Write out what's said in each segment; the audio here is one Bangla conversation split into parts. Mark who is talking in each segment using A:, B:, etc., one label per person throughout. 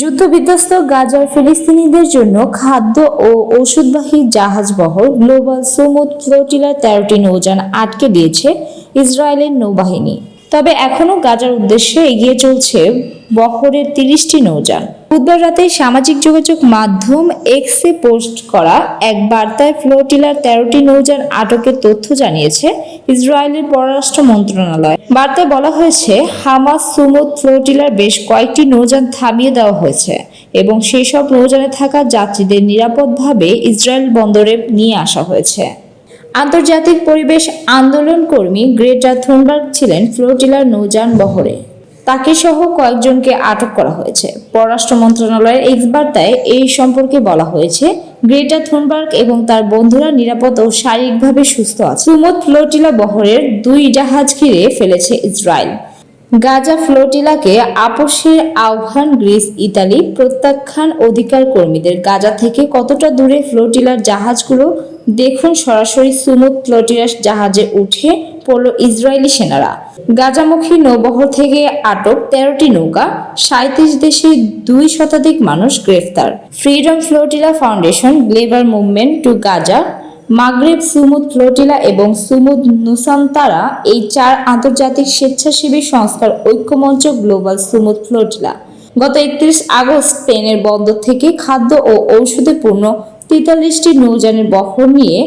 A: যুদ্ধবিধ্বস্ত গাজার ফিলিস্তিনিদের জন্য খাদ্য ও ওষুধবাহী জাহাজ বহর গ্লোবাল সুমুদ ফ্লোটিলার তেরোটি নৌযান আটকে দিয়েছে ইসরায়েলের নৌবাহিনী। তবে এখনও গাজার উদ্দেশ্যে এগিয়ে চলছে বহরের তিরিশটি নৌযান। বুধবার রাতে সামাজিক যোগাযোগ মাধ্যম এক্সে পোস্ট করা এক বার্তায় ফ্লোটিলার তেরোটি নৌযান আটকের তথ্য জানিয়েছে ইসরায়েলের পররাষ্ট্র মন্ত্রণালয়। বার্তায় বলা হয়েছে, হামাস সুমুদ ফ্লোটিলার বেশ কয়েকটি নৌযান থামিয়ে দেওয়া হয়েছে এবং সেই সব নৌযানে থাকা যাত্রীদের নিরাপদভাবে ইসরায়েল বন্দরে নিয়ে আসা হয়েছে। আন্তর্জাতিক পরিবেশ আন্দোলন কর্মী গ্রেটা থুনবার্গ ছিলেন ফ্লোটিলার নৌযান বহরে। তাকে সহ কয়েকজনকে আটক করা হয়েছে। পররাষ্ট্র মন্ত্রণালয়ের এক্স বার্তায় এই সম্পর্কে বলা হয়েছে, গ্রেটা থুনবার্গ এবং তার বন্ধুরা নিরাপদ ও শারীরিকভাবে সুস্থ আছে। সুমুদ ফ্লোটিলা বহরের দুই জাহাজ ঘিরে ফেলেছে ইসরায়েল। গাজা ফ্লোটিলাকে আপোষের আহ্বান গ্রিস, ইতালি প্রত্যাখ্যান অধিকার কর্মীদের। গাজা থেকে কতটা দূরে ফ্লোটিলার জাহাজগুলো দেখুন সরাসরি সুমুদ ফ্লোটিলার জাহাজে উঠে পড়ল ইসরায়েলি সেনারা। গাজামুখী নৌবহর থেকে আটক তেরোটি নৌকা সাঁত্রিশ দেশে দুই শতাধিক মানুষ গ্রেফতার। Freedom flotilla foundation global movement to Gaza, Maghreb Sumud flotilla এবং সুমুদ নুসান্তারা এই চার আন্তর্জাতিক স্বেচ্ছাসেবী সংস্থার ঐক্যমঞ্চ গ্লোবাল সুমুদ ফ্লোটিলা। গত একত্রিশ আগস্ট স্পেনের বন্দর থেকে খাদ্য ও ঔষধে পূর্ণ তেতাল্লিশটি নৌযানের বহর নিয়ে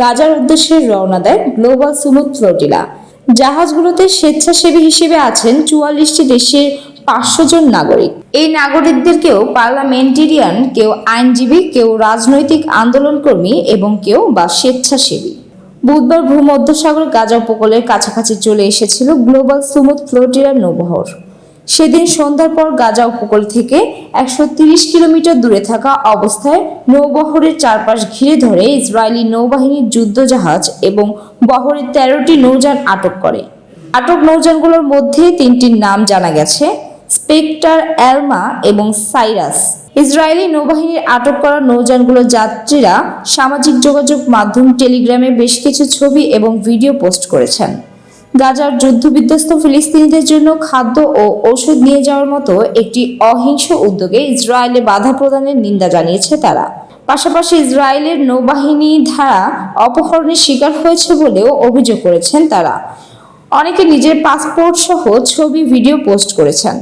A: গাজার উদ্দেশ্যে রওনা দেয় গ্লোবাল সুমুদ ফ্লোটিলা জাহাজগুলোতে স্বেচ্ছাসেবী হিসেবে আছেন চুয়াল্লিশটি দেশের পাঁচশো জন নাগরিক। এই নাগরিকদের কেউ পার্লামেন্টেরিয়ান, কেউ আইনজীবী, কেউ রাজনৈতিক আন্দোলনকর্মী এবং কেউ বা স্বেচ্ছাসেবী। বুধবার ভূমধ্যসাগর গাজা উপকূলের কাছাকাছি চলে এসেছিল গ্লোবাল সুমুদ ফ্লোটিলার নৌবহর। সেদিন সন্ধ্যার পর গাজা উপকূল থেকে একশো তিরিশ কিলোমিটার দূরে থাকা অবস্থায় নৌবহরের চারপাশ ঘিরে ধরে ইসরায়েলি নৌবাহিনীর যুদ্ধজাহাজ এবং বহরের তেরোটি নৌযান আটক করে। আটক নৌযানগুলোর মধ্যে তিনটির নাম জানা গেছে স্পেক্টার অ্যালমা এবং সাইরাস। ইসরায়েলি নৌবাহিনীর আটক করা নৌযানগুলোর যাত্রীরা সামাজিক যোগাযোগ মাধ্যম টেলিগ্রামে বেশ কিছু ছবি এবং ভিডিও পোস্ট করেছেন। গাজার যুদ্ধবিধ্বস্ত ফিলিস্তিনিদের জন্য খাদ্য ও ঔষধ নিয়ে যাওয়ার মতো একটি অহিংস উদ্যোগে ইসরায়েলে বাধা প্রদানের নিন্দা জানিয়েছে তারা। পাশাপাশি ইসরায়েলের নৌবাহিনী ধারা অপহরণের শিকার হয়েছে বলেও অভিযোগ করেছেন তারা। অনেকে নিজের পাসপোর্ট সহ ছবি, ভিডিও পোস্ট করেছেন।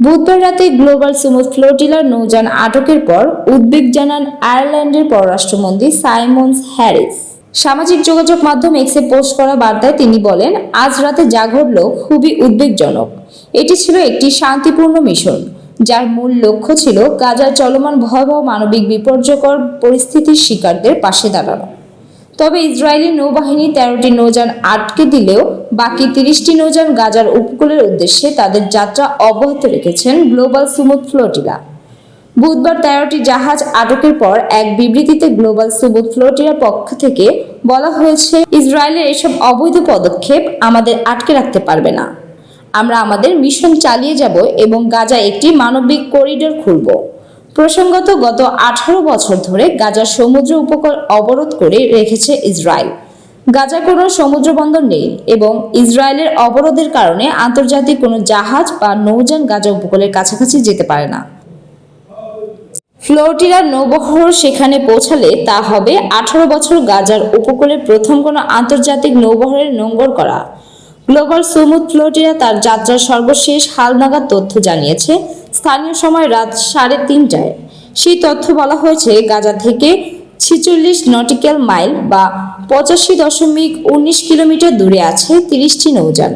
A: বুধবার রাতে গ্লোবাল সুমুদ ফ্লোটিলার নৌযান আটকের পর উদ্বেগ জানান আয়ারল্যান্ডের পররাষ্ট্রমন্ত্রী সাইমন্স হ্যারিস। সামাজিক যোগাযোগ মাধ্যম এক্সে পোস্ট করা বার্তায় তিনি বলেন, আজ রাতে যা ঘটল খুবই উদ্বেগজনক। এটি ছিল একটি শান্তিপূর্ণ মিশন, যার মূল লক্ষ্য ছিল গাজার চলমান ভয়াবহ মানবিক বিপর্যকর পরিস্থিতির শিকারদের পাশে দাঁড়ানো। তবে ইসরায়েলি নৌবাহিনী তেরোটি নৌযান আটকে দিলেও বাকি তিরিশটি নৌযান গাজার উপকূলের উদ্দেশ্যে তাদের যাত্রা অব্যাহত রেখেছেন গ্লোবাল সুমুদ ফ্লোটিলা। বুধবার তেরোটি জাহাজ আটকের পর এক বিবৃতিতে গ্লোবাল সুমুদ ফ্লোটিলার পক্ষ থেকে বলা হয়েছে, ইসরায়েলের এসব অবৈধ পদক্ষেপ আমাদের আটকে রাখতে পারবে না। আমরা আমাদের মিশন চালিয়ে যাব এবং গাজা একটি মানবিক করিডোর খুলব। প্রসঙ্গত, গত আঠারো বছর ধরে গাজার সমুদ্র উপকূল অবরোধ করে রেখেছে ইসরায়েল। গাজা কোনো সমুদ্র বন্দর নেই এবং ইসরায়েলের অবরোধের কারণে আন্তর্জাতিক কোনো জাহাজ বা নৌযান গাজা উপকূলের কাছাকাছি যেতে পারে না। ফ্লোটিলার নৌবহর সেখানে পৌঁছালে তা হবে আঠারো বছর গাজার উপকূলে প্রথম কোনো আন্তর্জাতিক নৌবহরের নোঙ্গর করা। গ্লোবাল সুমুদ ফ্লোটিলা তার যাত্রার সর্বশেষ হালনাগাদ তথ্য জানিয়েছে। স্থানীয় সময় রাত সাড়ে তিনটায়। সেই তথ্য বলা হয়েছে, গাজা থেকে ছিচল্লিশ নটিক্যাল মাইল বা পঁচাশি দশমিক উনিশ কিলোমিটার দূরে আছে তিরিশটি নৌযান।